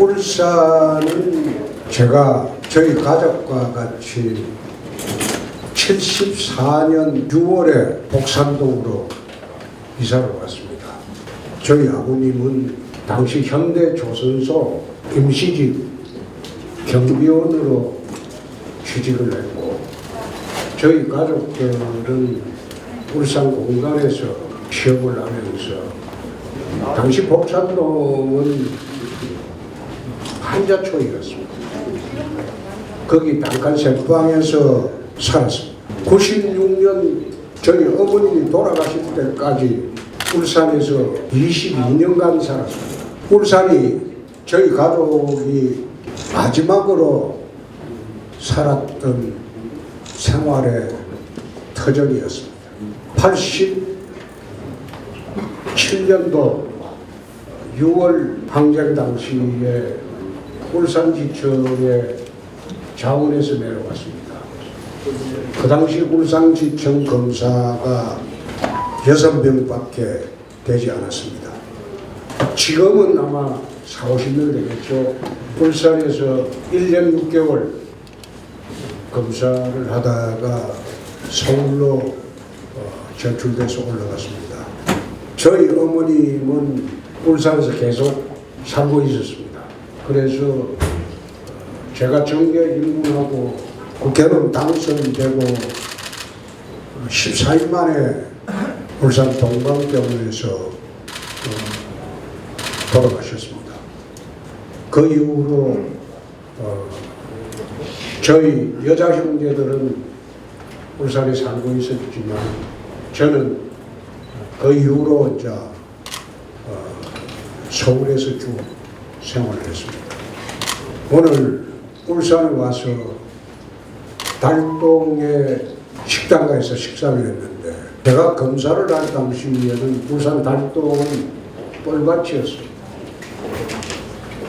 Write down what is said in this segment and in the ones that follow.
울산은 제가 저희 가족과 같이 74년 6월에 복산동으로 이사를 왔습니다. 저희 아버님은 당시 현대조선소 임시직 경비원으로 취직을 했고 저희 가족들은 울산 공단에서 취업을 하면서 당시 복산동은 한자초이었습니다. 거기 단칸 생방에서 살았습니다. 96년 저희 어머님이 돌아가실 때까지 울산에서 22년간 살았습니다. 울산이 저희 가족이 마지막으로 살았던 생활의 터전이었습니다. 87년도 6월 항쟁 당시에 울산지청에 자원에서 내려왔습니다. 그 당시 울산지청 검사가 여섯 명밖에 되지 않았습니다. 지금은 아마 4, 50명 되겠죠. 울산에서 1년 6개월 검사를 하다가 서울로 어, 전출돼서 올라갔습니다. 저희 어머님은 울산에서 계속 살고 있었습니다. 그래서 어, 제가 정계 입문하고 국회의원 당선되고 14일 만에 울산 동방병원에서 어, 돌아가셨습니다. 그 이후로 어, 저희 여자 형제들은 울산에 살고 있었지만 저는 그 이후로 이제 어, 서울에서 쭉 생활을 했습니다. 오늘 울산에 와서 달동에 식당가에서 식사를 했는데 제가 검사를 할 당시에는 울산 달동은 뻘밭이었습니다.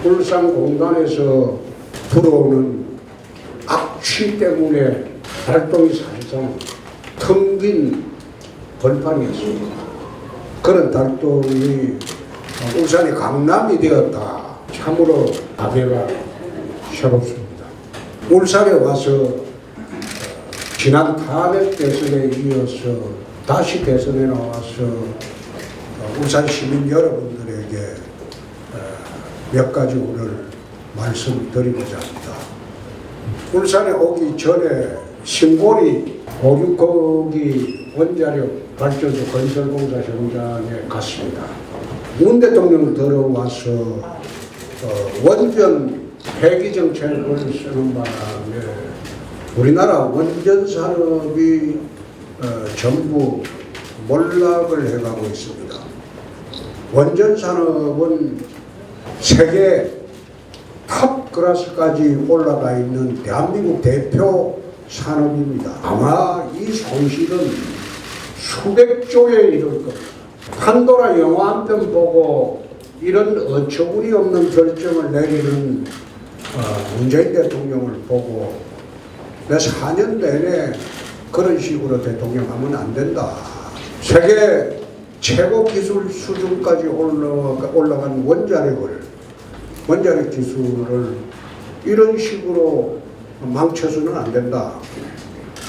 울산 공단에서 들어오는 악취 때문에 달동이 사실상 텅빈 벌판이었습니다. 그런 달동이 울산이 강남이 되었다. 참으로 아베가 새롭습니다. 울산에 와서 지난 탄핵 대선에 이어서 다시 대선에 나와서 어, 울산 시민 여러분들에게 어, 몇 가지 오늘 말씀드리고자 합니다. 울산에 오기 전에 신고리 오륙거기 원자력 발전소 건설공사 현장에 갔습니다. 문 대통령을 들어와서 어, 원전 폐기 정책을 쓰는 바람에 우리나라 원전 산업이 어, 전부 몰락을 해가고 있습니다. 원전 산업은 세계 탑 클래스까지 올라가 있는 대한민국 대표 산업입니다. 아마 이 손실은 수백조에 이를 겁니다. 판도라 영화 한 편 보고 이런 어처구니 없는 결정을 내리는 어, 문재인 대통령을 보고 내 4년 내내 그런 식으로 대통령하면 안 된다. 세계 최고 기술 수준까지 올라가, 올라간 원자력을 원자력 기술을 이런 식으로 망쳐서는 안 된다.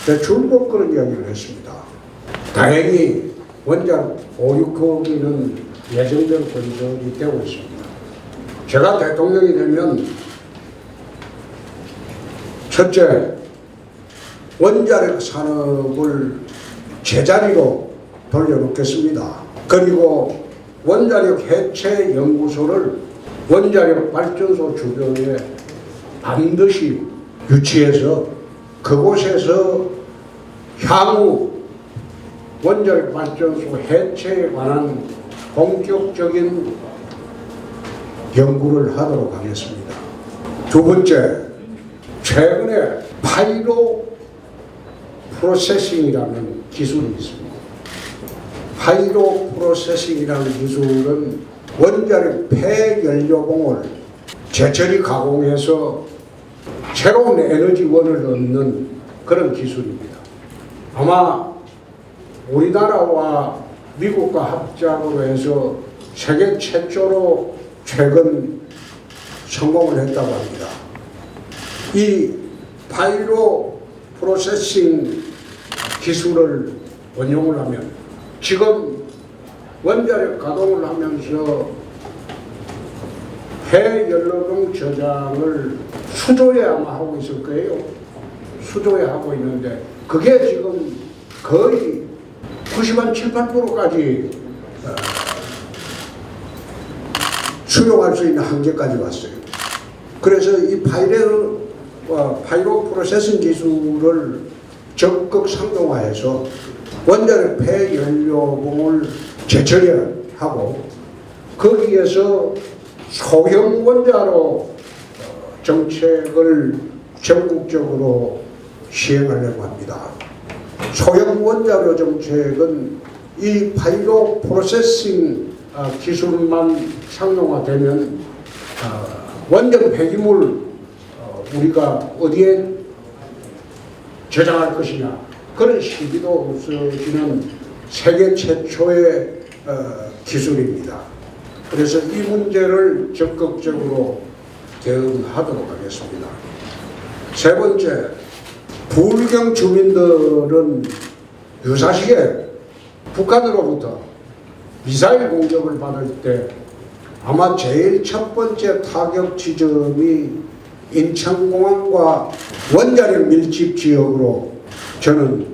네, 줄곧 그런 이야기를 했습니다. 다행히 원자력 5, 6호기는 예정대로 건설이 되고 있습니다. 제가 대통령이 되면 첫째, 원자력 산업을 제자리로 돌려놓겠습니다. 그리고 원자력 해체 연구소를 원자력 발전소 주변에 반드시 유치해서 그곳에서 향후 원자력 발전소 해체에 관한 본격적인 연구를 하도록 하겠습니다. 두 번째, 최근에 파이로 프로세싱이라는 기술이 있습니다. 파이로 프로세싱이라는 기술은 원자력 폐연료봉을 제철이 가공해서 새로운 에너지원을 얻는 그런 기술입니다. 아마 우리나라와 미국과 합작으로 해서 세계 최초로 최근 성공을 했다고 합니다. 이 바이로 프로세싱 기술을 원용을 하면 지금 원자력 가동을 하면서 해연료동 저장을 수조에 아마 하고 있을 거예요. 수조에 하고 있는데 그게 지금 거의 90한 7, 8%까지 어, 수용할 수 있는 한계까지 왔어요. 그래서 이 파이로, 어, 파이로 프로세싱 기술을 적극 상용화해서 원자력 폐연료봉을 재처리하고 거기에서 소형 원자로 어, 정책을 전국적으로 시행하려고 합니다. 소형 원자로 정책은 이 파이로 프로세싱 아, 기술만 상용화되면 아, 원전 폐기물 어, 우리가 어디에 저장할 것이냐 그런 시비도 없어지는 세계 최초의 어, 기술입니다. 그래서 이 문제를 적극적으로 대응하도록 하겠습니다. 세 번째, 불경 주민들은 유사시에 북한으로부터 미사일 공격을 받을 때 아마 제일 첫 번째 타격 지점이 인천공항과 원자력 밀집 지역으로 저는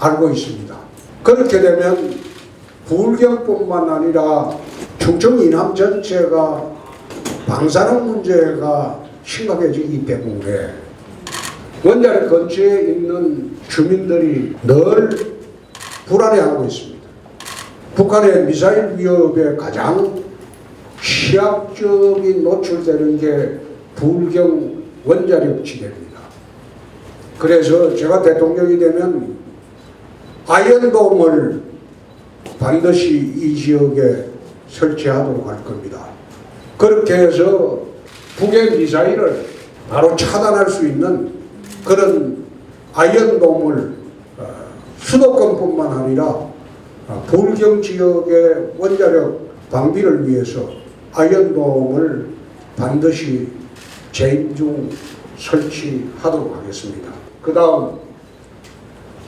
알고 있습니다. 그렇게 되면 불경뿐만 아니라 충청 이남 전체가 방사능 문제가 심각해지기 때문에 원자력 근처에 있는 주민들이 늘 불안해하고 있습니다. 북한의 미사일 위협에 가장 취약점이 노출되는 게 불경 원자력 지대입니다. 그래서 제가 대통령이 되면 아이언돔을 반드시 이 지역에 설치하도록 할 겁니다. 그렇게 해서 북의 미사일을 바로 차단할 수 있는 그런 아이언돔을 어, 수도권뿐만 아니라 어, 불경 지역의 원자력 방비를 위해서 아이언돔을 반드시 재임 중 설치하도록 하겠습니다. 그 다음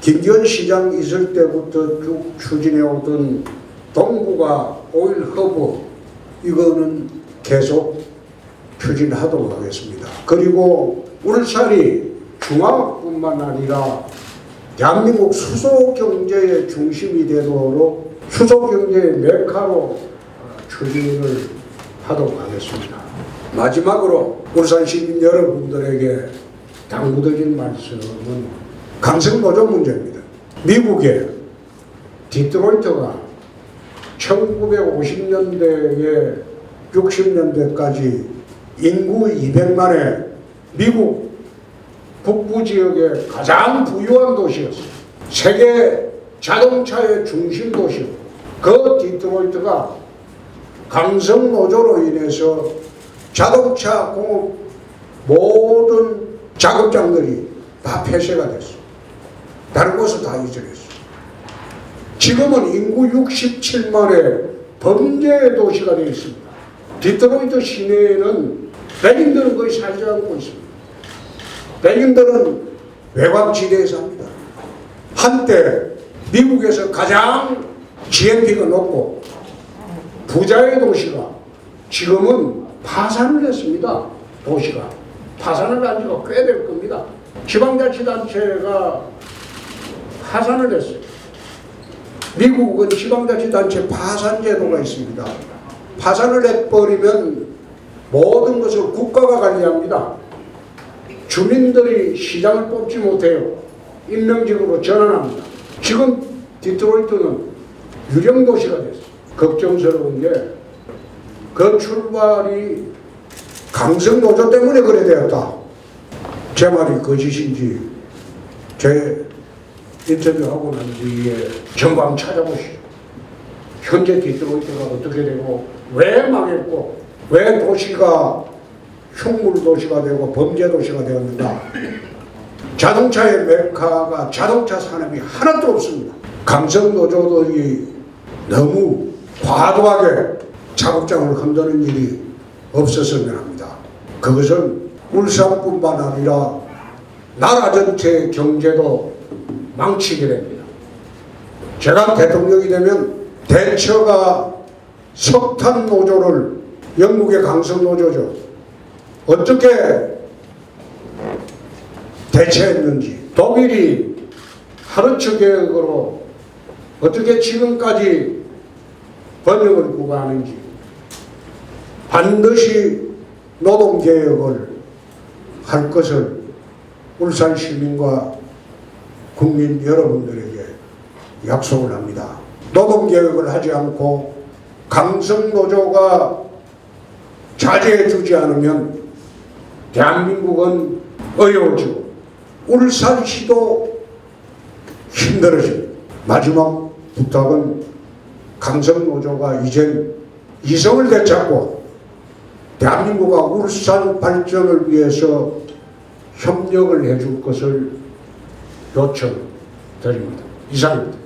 김기현 시장 있을 때부터 쭉 추진해 오던 동북아 오일 허브 이거는 계속 추진하도록 하겠습니다. 그리고 울산이 중화뿐만 아니라 대한민국 수소 경제의 중심이 되도록 수소 경제의 메카로 추진을 하도록 하겠습니다. 마지막으로 울산 시민 여러분들에게 당부드린 말씀은 강성 노조 문제입니다. 미국의 디트로이트가 1950년대에 60년대까지 인구 200만의 미국 북부 지역의 가장 부유한 도시였어요. 세계 자동차의 중심 도시였고 그 디트로이트가 강성 노조로 인해서 자동차 공업 모든 작업장들이 다 폐쇄가 됐어. 다른 곳은 다 이전했어. 지금은 인구 67만의 범죄의 도시가 되어 있습니다. 디트로이트 시내에는 백인들은 거의 살지 않고 있습니다. 백인들은 외곽 지대에 삽니다. 한때 미국에서 가장 GNP가 높고 부자의 도시가 지금은 파산을 했습니다. 도시가. 파산을 한 지가 꽤 될 겁니다. 지방자치단체가 파산을 했어요. 미국은 지방자치단체 파산 제도가 있습니다. 파산을 해버리면 모든 것을 국가가 관리합니다. 주민들이 시장을 뽑지 못해요. 임명직으로 전환합니다. 지금 디트로이트는 유령 도시가 됐어요. 걱정스러운 게 그 출발이 강성 노조 때문에 그래 되었다. 제 말이 거짓인지 제 인터뷰하고 난 뒤에 전방 찾아보시죠. 현재 디트로이트가 어떻게 되고 왜 망했고 왜 도시가 흉물 도시가 되고 범죄 도시가 되었는가? 자동차의 메카가 자동차 산업이 하나도 없습니다. 강성 노조들이 너무 과도하게 작업장을 흔드는 일이 없었으면 합니다. 그것은 울산뿐만 아니라 나라 전체의 경제도 망치게 됩니다. 제가 대통령이 되면 대처가 석탄 노조를 영국의 강성 노조죠. 어떻게 대체했는지 독일이 하르츠 계획으로 어떻게 지금까지 번영을 구가하는지 반드시 노동개혁을 할 것을 울산 시민과 국민 여러분들에게 약속을 합니다. 노동개혁을 하지 않고 강성노조가 자제해 주지 않으면 대한민국은 어려워지고 울산시도 힘들어집니다. 마지막 부탁은 강성노조가 이젠 이성을 되찾고 대한민국과 울산 발전을 위해서 협력을 해줄 것을 요청드립니다. 이상입니다.